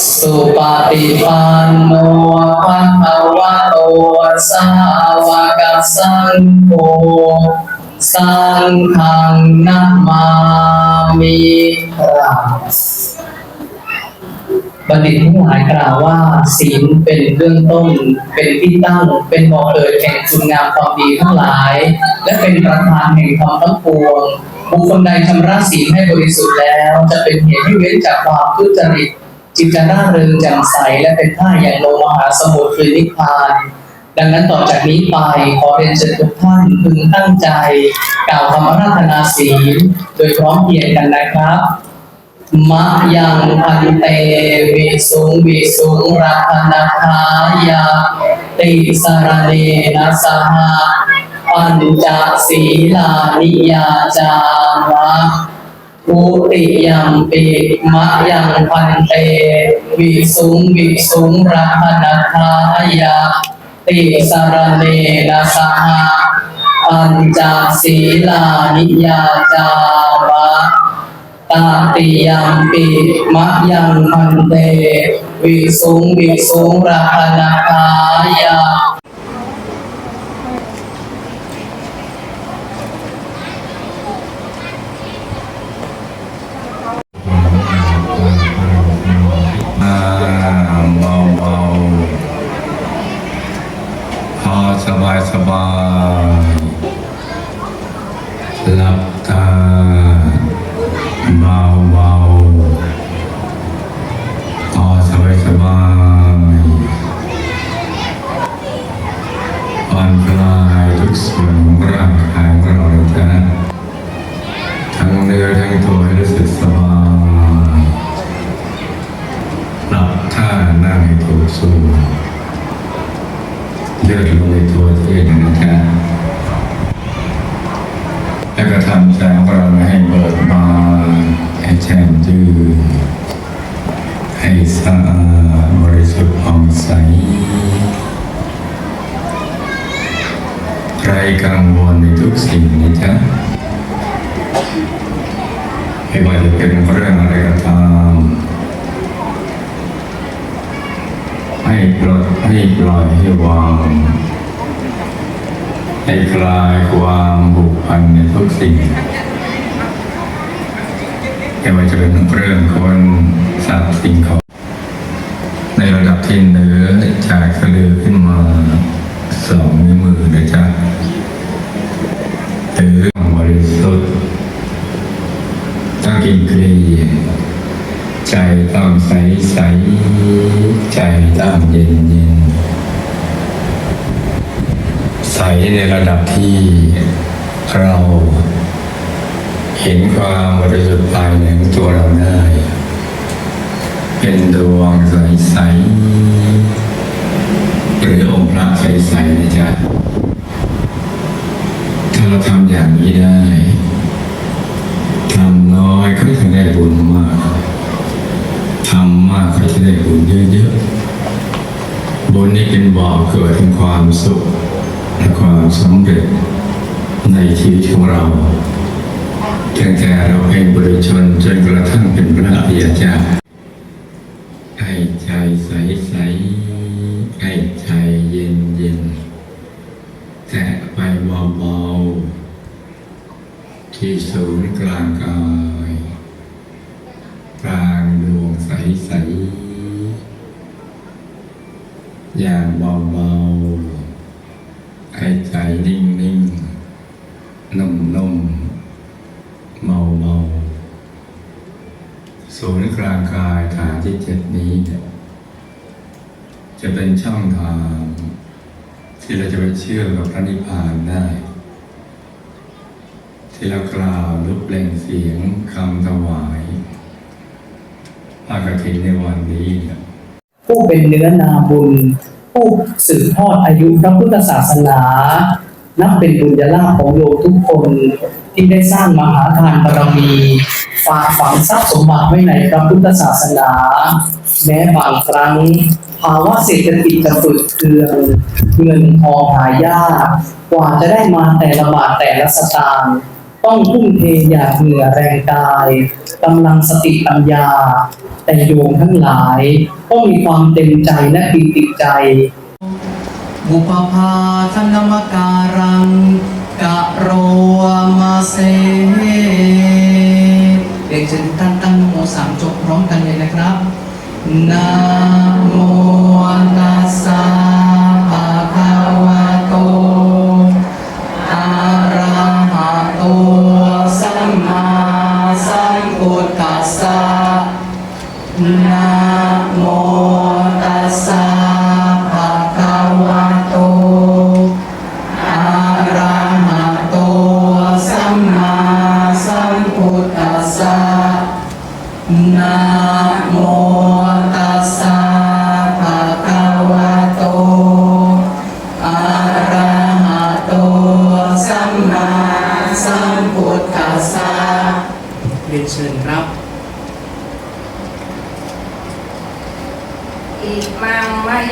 สุปฏิปันโนภะคะวะโตสาวกสังโฆสังฆังนามามิครับบัณฑิตทั้งหลายกล่าวว่าศีลเป็นเบื้องต้น เป็นที่ตั้งเป็นบ่อเกิดแห่งคุณงามความดีทั้งหลาย และเป็นประธานแห่งธรรมทั้งปวงบุคคลใดชำระศีลให้บริสุทธิ์แล้ว จะเป็นเหตุให้เว้นจากความทุจริต จิตจะร่าเริงแจ่มใสและเป็นท่าอย่างลงมหาสมุทรคือนิพพาน ดังนั้นต่อจากนี้ไปขอเรียนเชิญทุกท่านพึงตั้งใจ กล่าวคำอาราธนาศีลโดยพร้อมเพรียงกันนะครับมะยังพันเตวิสุงวิสุงรัตนาคายาติสารเนนะสหะปัญจศีลานิยาจามะ อุติยัมปิมะยังพันเตวิสุงวิสุงรัตนาคายาติสารเนนะสหะปัญจศีลานิยาจามะตาติยัมปิมะยังพันเตวิสุงวิสุงรัตนาคายา ส่วนของร่างกายของเราเลยนะทั้งเนื้อทั้งตัวให้รู้สึกสบายปรับท่านั่งให้ถูกส่วนเลือดลงในตัวเองนะครับแล้วก็ทำใจของเราให้เบิกบานให้แช่มชื่นให้สะอาดบริสุทธิ์ผ่องใสไรกังวลในทุกสิ่งนะจ๊ะไม่ว่าจะเป็นเรื่องอะไรก็ตามให้ปลดให้ปล่อยให้วาง ให้คลายความผูกพันในทุกสิ่งไม่ว่าจะเป็นเรื่องคนสัตว์สิ่งของในระดับที่เหนือจากสะดือขึ้น กินกลีใจต้องใสใสใจต้องเย็นเย็นใสในระดับที่เราเห็นความบริสุทธิ์ภายในตัวเราได้ เป็นดวงใสใสหรือองค์พระใสใสนะจ๊ะถ้าเราทำอย่างนี้ได้ทำ อยก็จะได้บุญมากทำมากก็จะได้บุญเยอะๆ บุญนี้เป็นบ่อเกิดเป็นความสุขและความสำเร็จในชีวิตของเราตั้งแต่เราเป็นบุรุชนจนกระทั่งเป็นพระอริยเจ้า ให้ใจนิ่งๆนุ่มๆเมาศูนย์กลางกายฐานที่เจ็ดนี้เนี่ยจะเป็นช่องทาง ที่เราจะไปเชื่อมกับพระนิพพานได้ ที่เรากล่าวลุกเปล่งเสียงคำถวายพระกฐินในวันนี้ ผู้เป็นเนื้อนาบุญ ผู้สืบทอดอายุพระพุทธศาสนา นับเป็นบุญญาลาภของโยมทุกคนที่ได้สร้างมหาทานบารมีฝากฝังทรัพย์สมบัติไว้ในพระพุทธศาสนา แม้บางครั้งภาวะเศรษฐกิจจะฝืดเคืองเงินทองหายากกว่าจะได้มาแต่ละบาทแต่ละสตางค์ ต้องทุ่มเทหยาดเหงื่อแรงกายกำลังสติปัญญา แต่โยมทั้งหลายต้องมีความเต็มใจและปีติใจ บุปภาธนมการังกะโรมาเซเด็กเชิญทุกท่านตั้งโมสามจบพร้อมกันเลยนะครับนะ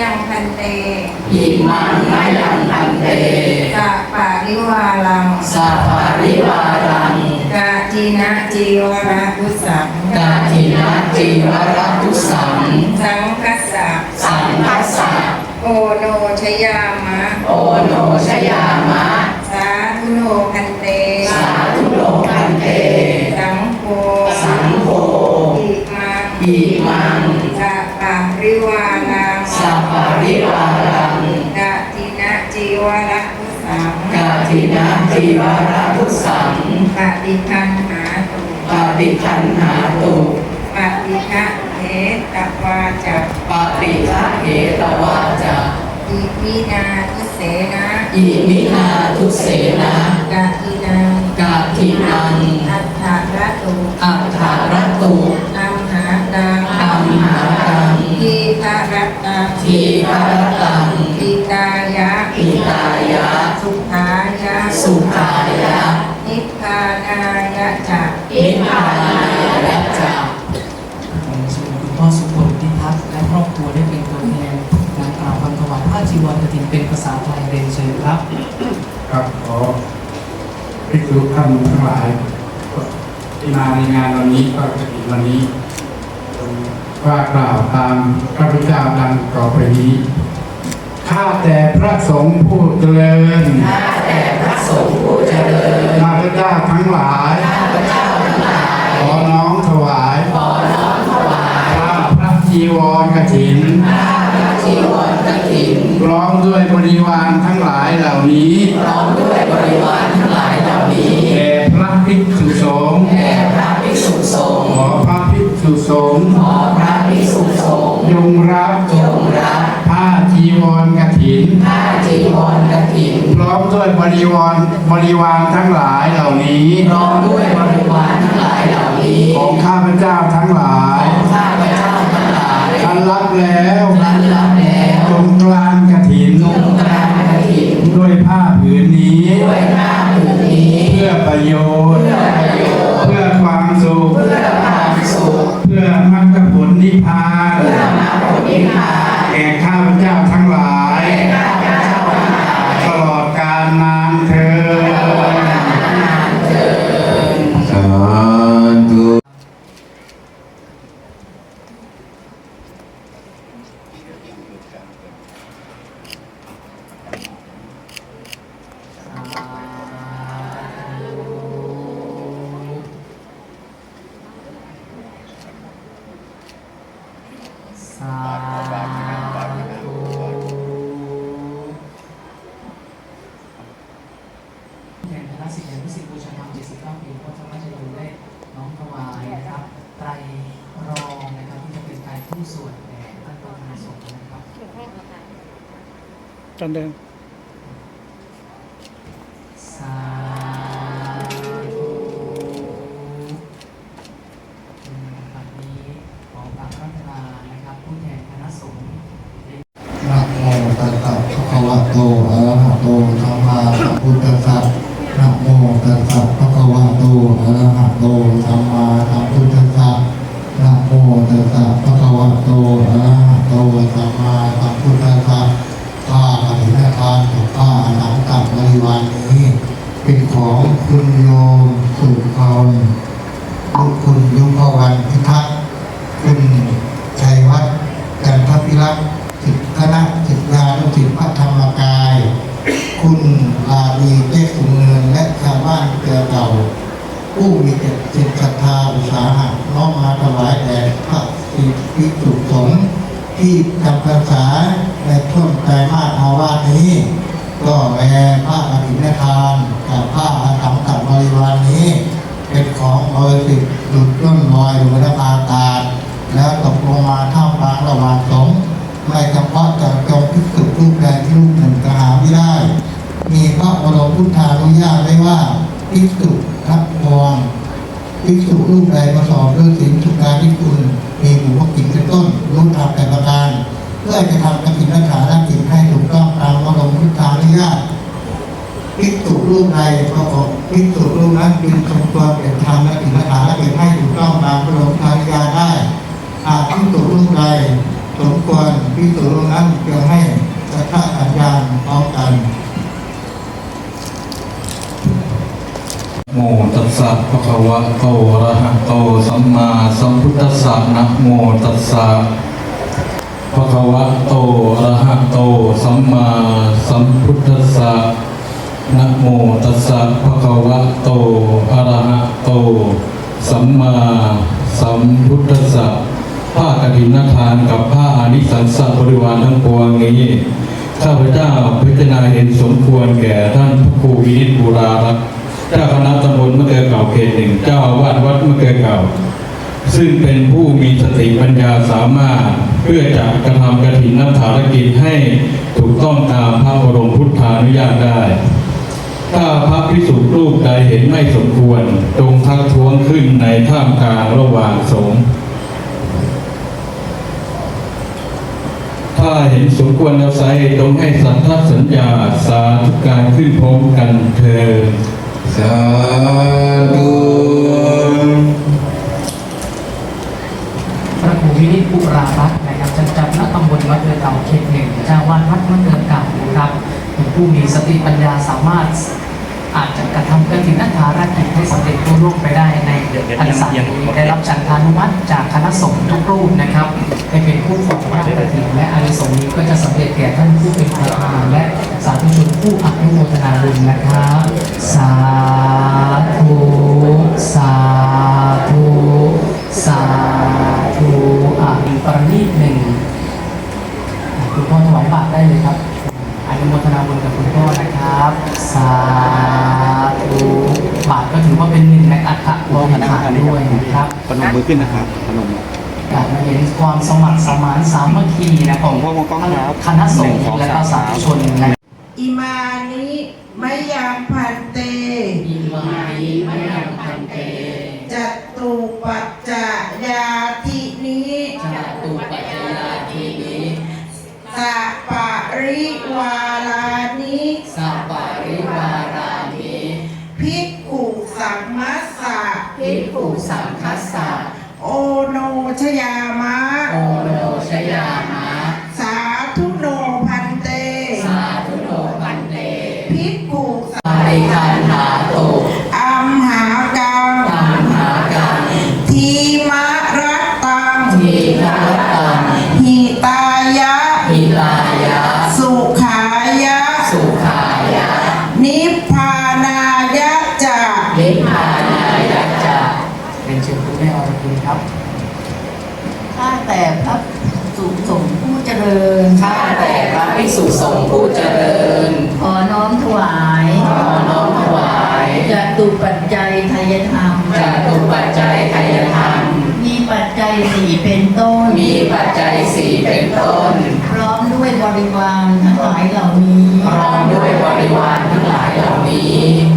ยังพันเตอิมังมะยังพันเตกะปะริวาลังสัพพะริวารังกะจีนะจีวระพุสังกาทินาจีวรตุสังสังคัสสะสังคัสสะโอโนชยามะ โอโนชยามะ สาธุโนพันเต สาธุโลกันเต สังโฆสังโฆอิมังอิมัง นาจีวรตุสังปฏิคันหาตุปฏิคันหาตุปฏิฆะเหตวาจะปฏิฆะเหตวาจาอิมินาทุเสนะอิมินาทุเสนากะทินังกาทินังอัฏฐาระตุอัฏฐารตุอัมหาตังอัมหาตังทีฆะรัตตังทีฆรตั ครับ ครับขอพิสูจุท่านทั้งหลายที่มาในงานวันนี้ก็จะถึงวันนี้ว่ากล่าวตามพระพุทธเจ้าดังต่อไปนี้ ข้าแต่พระสงฆ์ผู้เจริญ ริวารบริวารทั้งหลายเหล่านี้ พร้อมด้วยบริวารทั้งหลายเหล่านี้ของข้าพเจ้าทั้งหลาย ของข้าพเจ้าทั้งหลายทันรับแล้วรันรับ แห่งคณะศิษย์แห่งพิสิทธิบูชาธรรม79ปีก็จะไม่จะดูได้น้อมถวายนะครับไตรรองนะครับที่จะเป็นไตรผู้ส่วนแด่ท่านประธานสงฆ์นะครับจันเดิน มาท่ามกลางระหว่างสงไม่เพาะจาะจงพิสุรูปใดที่รูปหนึ่งกระหาไม่ได้ มีพระบรมพุทธานุญาตไว้ว่าพิสุทัพพวงพิสุรูปใดประกอบด้วยศีลสุการที่คุณมีบุพกิจเป็นต้นรู้ทำแต่ประการเพื่อจะทำกฐินรักษาหน้ากิจให้ถูกต้องตามบรมพุทธานุญาตพิกษุรูปใดประกอบพิกษุรูปนั้นจึงทรงตัวเป็นธรรมและถึงคาถาและเป็นให้ถูกต้องตามพระบรมทายาตได้ หากพิกษุรูปใดสมควรพิกษุรูปนั้นจึงให้สัทธาสัญญาณพร้อมกันโมตัสสะภะคะวะโตอะระหะโตสัมมาสัมพุทธัสสะนะโมตัสสะภะคะวะโตอะระหะโตสัมมาสัมพุทธัสสะนะโมตัสสะภะคะวะโตอะระหะโตสัมมาสัมพุทธัสสะ ผ้ากฐินทานกับผ้าอานิสังสบริวารทั้งปวงนี้ ข้าพเจ้าพิจารณาเห็นสมควรแก่ท่านพระครูวินิจบูรารักษ์เจ้าคณะตำบลมะเกลือเก่าเขตหนึ่งเจ้าอาวาสวัดมะเกลือเก่า ซึ่งเป็นผู้มีสติปัญญาสามารถเพื่อจะกระทำกฐินนักฐารกิจให้ถูกต้องตามพระบรมพุทธานุญาตได้ถ้าพระพิสุรูปใดเห็นไม่สมควรจงทักท้วงขึ้นในท่ามกลางระหว่างสงฆ์ ถ้าเห็นสมควรแล้วไซจงให้สัทธสัญญาสาธุการขึ้นพร้อมกันเถิดสาธุพระครูวินิจปุรารัตน์นะครับจันจับณตำบลวัดเรือเก่าเขตหนึ่งเจ้าวาดวัดวัดเรือเก่านะครับเป็นผู้มีสติปัญญาสามารถ อาจจะกระทำกฐินนักธารกิจให้สำเร็จรุ่ร่วงไปได้ในพรรษานี้ได้รับฉันทานุมัติจากคณะสงฆ์ทุกรูปนะครับให้เป็นผู้ของพระกฐินและอานิสงส์นี้ก็จะสำเร็จแก่ท่านผู้เป็นประธานและสาธุชนผู้อนุโมทนาบุญนะครับสาธุสาธุสาธุอะมีปรณีตหนึ่งคุณพ่อถวายบาตรได้เลยครับ อนุโมทนาบุญกับคุณพ่อนะครับ สาธุบาตรก็ถือว่าเป็นหนึ่งในอัฐบริขารด้วยนะครับพนมมือขึ้นนะครับพนมการมาเห็นความสมัครสมานสามัคคีนะของผมพ่อมองกล้องครับคณะสงฆ์และก็สาธุชนนะอิมานิมะยังพันเตอิมานิมยังพันเตจัตตุปัจจยาทินี้จาตุปัจจยาทีนี้ สัปปะริวารานิสัปปาริวารานิภิกขุสัมมัสสะภิกขุสังคัสสะโอโนชยามะ โอโนชยามะ สุสงฆ์ผู้เจริญข้าแต่พระภิกษุสงฆ์ผู้เจริญ ขอน้อมถวายขอน้อมถวายจตุปัจจัยทายธรรมจาตุปัจจัยไทยธรรม มีปัจจัยสี่เป็นต้น มีปัจจัยสี่เป็นต้น พร้อมด้วยบริวารทั้งหลายเหล่านี้ พร้อมด้วยบริวารทั้งหลายเหล่านี้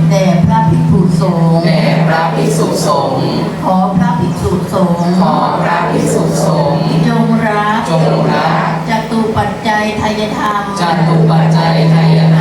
แด่พระภิกษุ สงฆ์แด่พระภิกษุสงฆ์ขอพระภิกษุสงฆ์ขอพระภิกษุสงฆ์จงรักจงรักจตุปัจจัยทายธรรมจาตุปัจจัยไทยธรรมมี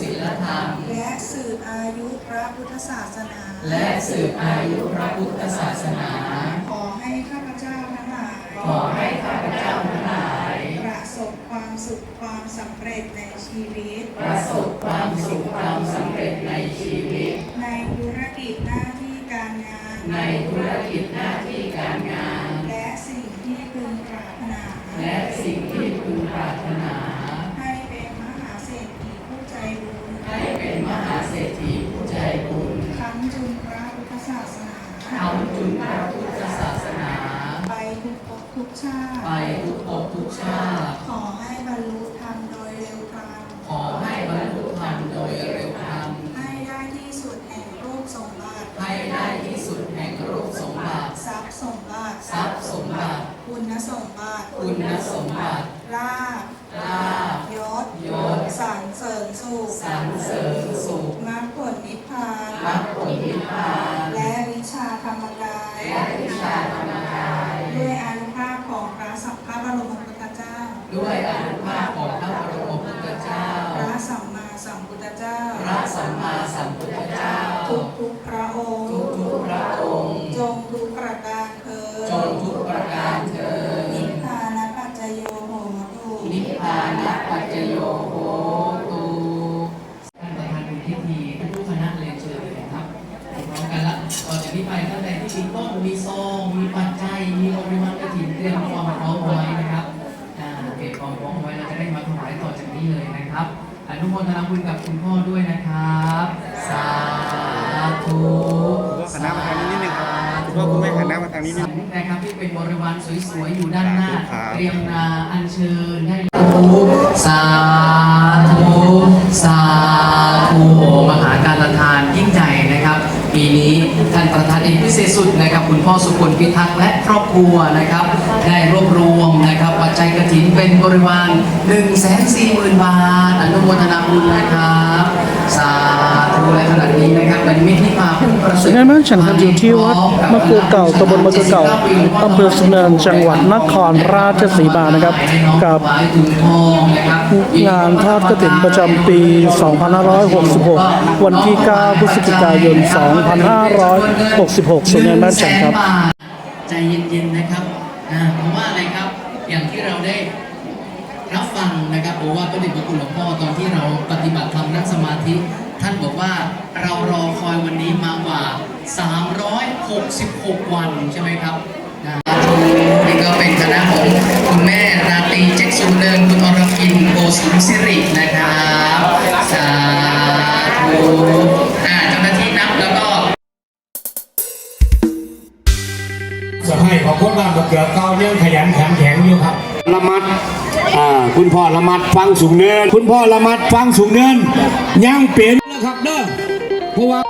ศีลธรรม และสืบอายุพระพุทธศาสนา และสืบอายุพระพุทธศาสนา ขอให้ข้าพเจ้าทั้งหลายขอให้ข้าพเจ้าทั้งหลาย ประสบความสุขความสำเร็จในชีวิต ประสบความสุขความสำเร็จ ทำจุนพระพุทธศาสนา ไปทุกภพทุกชาติ ไปทุกภพทุกชาติ ขอให้บรรลุ จะได้มาถวายต่อจากนี้เลยนะครับ อนุโมทนาบุญกับคุณพ่อด้วยนะครับ สาธุหันหน้ามาทางนี้นิดนึงครับคุณพ่อคุณแม่หันหน้ามาทางนี้นิดนึงนะครับที่เป็นบริวารสวยๆอยู่ด้านหน้าครับเตรียมนาอัญเชิญให้สาธุสาธุโอ้มหาการทานยิ่งใหญ่นะครับ ปีนี้ท่านประธานเองพิเศษสุดนะครับ คุณพ่อสุขลพิทักษ์และครอบครัวนะครับ ได้รวบรวมนะครับ ปัจจัยกระถินเป็นบริวาร1 4 0 0 0 0 บาท อนุโมทนาบุญนะครับ สาธุและขณะนี้นะครับเป็นมิตรที่มาผู้ประเสริฐ งานบ้านฉันทำอยู่ที่วัดมะเกือเก่าตำบลมะเกือเก่าอำเภอสุนเนินจังหวัดนครราชสีมานะครับ กับงานทอดกฐินประจำปี 2566 วันที่ 9 พฤศจิกายน 2566สุนเนินบ้านฉันครับ ใจเย็นๆนะครับเพราะว่าอะไรครับ อย่างที่เราได้รับฟังนะครับบอว่าพระเดชพระคุณหลวงพ่อตอนที่เราปฏิบัติธรรมนั่งสมาธิ ท่านบอกว่าเรารอคอยวันนี้มากว่า 366 วันใช่ไหมครับนะนี่ก็เป็นคณะของคุณแม่ราตรีเจ็กสูเดินคุณอรพินโกสุนสิรินะครับ พ่อละมัดฟังสูงเนิน คุณพ่อละมัดฟังสูงเนินยังเปลี่ยนนะครับเด้อเพราะว่า